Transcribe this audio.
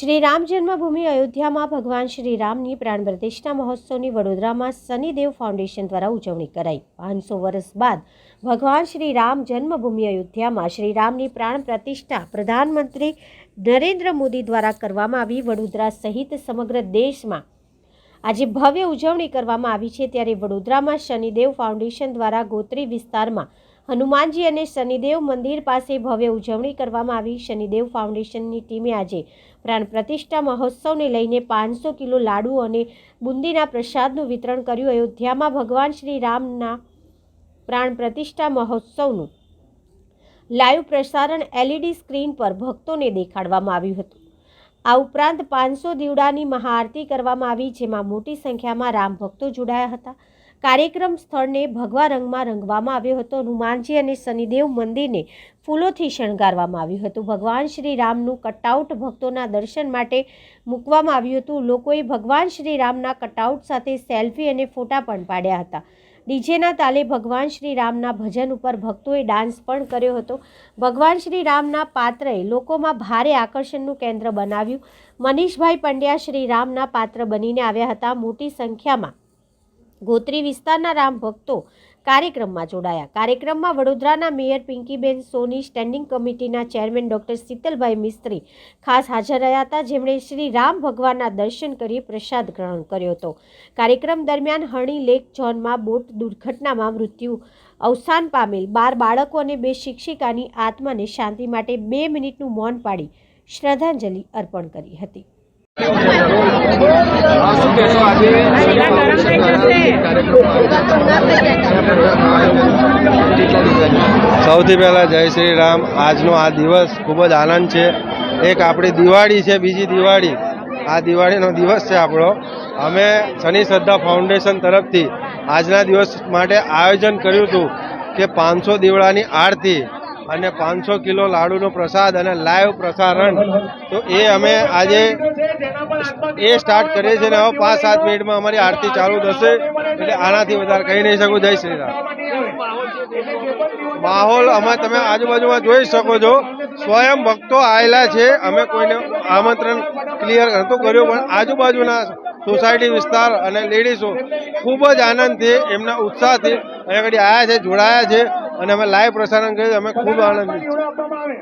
શ્રી રામ જન્મભૂમિ અયોધ્યામાં ભગવાન શ્રી રામની પ્રાણ પ્રતિષ્ઠા મહોત્સવની વડોદરામાં શનિદેવ ફાઉન્ડેશન દ્વારા ઉજવણી કરાઈ. પાંચસો વર્ષ બાદ ભગવાન શ્રી રામ જન્મભૂમિ અયોધ્યામાં શ્રી રામની પ્રાણ પ્રતિષ્ઠા પ્રધાનમંત્રી નરેન્દ્ર મોદી દ્વારા કરવામાં આવી. વડોદરા સહિત સમગ્ર દેશમાં આજે ભવ્ય ઉજવણી કરવામાં આવી છે. ત્યારે વડોદરામાં શનિદેવ ફાઉન્ડેશન દ્વારા ગોત્રી વિસ્તારમાં હનુમાનજી અને શનિદેવ મંદિર પાસે ભવ્ય ઉજવણી કરવામાં આવી. શનિદેવ ફાઉન્ડેશનની ટીમે આજે પ્રાણ પ્રતિષ્ઠા મહોત્સવને લઈને પાંચસો કિલો લાડુ અને બુંદીના પ્રસાદનું વિતરણ કર્યું. અયોધ્યામાં ભગવાન શ્રી રામના પ્રાણ પ્રતિષ્ઠા મહોત્સવનું લાઈવ પ્રસારણ એલઈડી સ્ક્રીન પર ભક્તોને દેખાડવામાં આવ્યું હતું. આ ઉપરાંત પાંચસો દીવડાની મહાઆરતી કરવામાં આવી, જેમાં મોટી સંખ્યામાં રામ ભક્તો જોડાયા હતા. કાર્યક્રમ સ્થળને ભગવા રંગમાં રંગવામાં આવ્યો હતો. હનુમાનજી અને શનિદેવ મંદિરને ફૂલોથી શણગારવામાં આવ્યું હતું. ભગવાન શ્રી રામનું કટઆઉટ ભક્તોના દર્શન માટે મૂકવામાં આવ્યું હતું. લોકોએ ભગવાન શ્રી રામના કટઆઉટ સાથે સેલ્ફી અને ફોટા પણ પાડ્યા હતા. ડીજેના તાલે ભગવાન શ્રી રામના ભજન ઉપર ભક્તોએ ડાન્સ પણ કર્યો હતો. ભગવાન શ્રી રામના પાત્રએ લોકોમાં ભારે આકર્ષણનું કેન્દ્ર બનાવ્યું. મનીષભાઈ પંડ્યા શ્રી રામના પાત્ર બનીને આવ્યા હતા. મોટી સંખ્યામાં ગોત્રી વિસ્તારના રામ ભક્તો કાર્યક્રમમાં જોડાયા. કાર્યક્રમમાં વડોદરાના મેયર પિંકીબેન સોની, સ્ટેન્ડિંગ કમિટીના ચેરમેન ડોક્ટર શીતલભાઈ મિસ્ત્રી ખાસ હાજર રહ્યા હતા. જેમણે શ્રી રામ ભગવાનના દર્શન કરી પ્રસાદ ગ્રહણ કર્યો હતો. કાર્યક્રમ દરમિયાન હણી લેક, ઝોનમાં બોટ દુર્ઘટનામાં મૃત્યુ, અવસાન પામેલ બાર બાળકો અને બે શિક્ષિકાની આત્માને શાંતિ માટે બે મિનિટનું મૌન પાડી શ્રદ્ધાંજલિ અર્પણ કરી હતી આ શું કહેશો આજે કાર્યક્રમ સૌથી પહેલાં જય શ્રી રામ. આજનો આ દિવસ ખૂબ જ આનંદ છે. એક આપણી દિવાળી છે, બીજી દિવાળી. આ દિવાળીનો દિવસ છે આપણો. અમે શનિ શ્રદ્ધા ફાઉન્ડેશન તરફથી આજના દિવસ માટે આયોજન કર્યું હતું કે પાંચસો દીવડાની આરતી અને પાંચસો કિલો લાડુનો પ્રસાદ અને લાઈવ પ્રસારણ. તો એ અમે આજે એ સ્ટાર્ટ કરીએ છીએ અને હવે પાંચ સાત મિનિટમાં અમારી આરતી ચાલુ થશે. એટલે આનાથી વધારે કહી નહીં શકું. જય શ્રી રામ. માહોલ અમે તમે આજુબાજુમાં જોઈ શકો છો. સ્વયં ભક્તો આવેલા છે. અમે કોઈને આમંત્રણ ક્લિયર નહોતું કર્યું, પણ આજુબાજુના સોસાયટી વિસ્તાર અને લેડીઝો ખૂબ જ આનંદથી, એમના ઉત્સાહથી અહીંયા આગળ આવ્યા છે, જોડાયા છે અને અમે લાઈવ પ્રસારણ કર્યું અમે ખૂબ આનંદિત છીએ.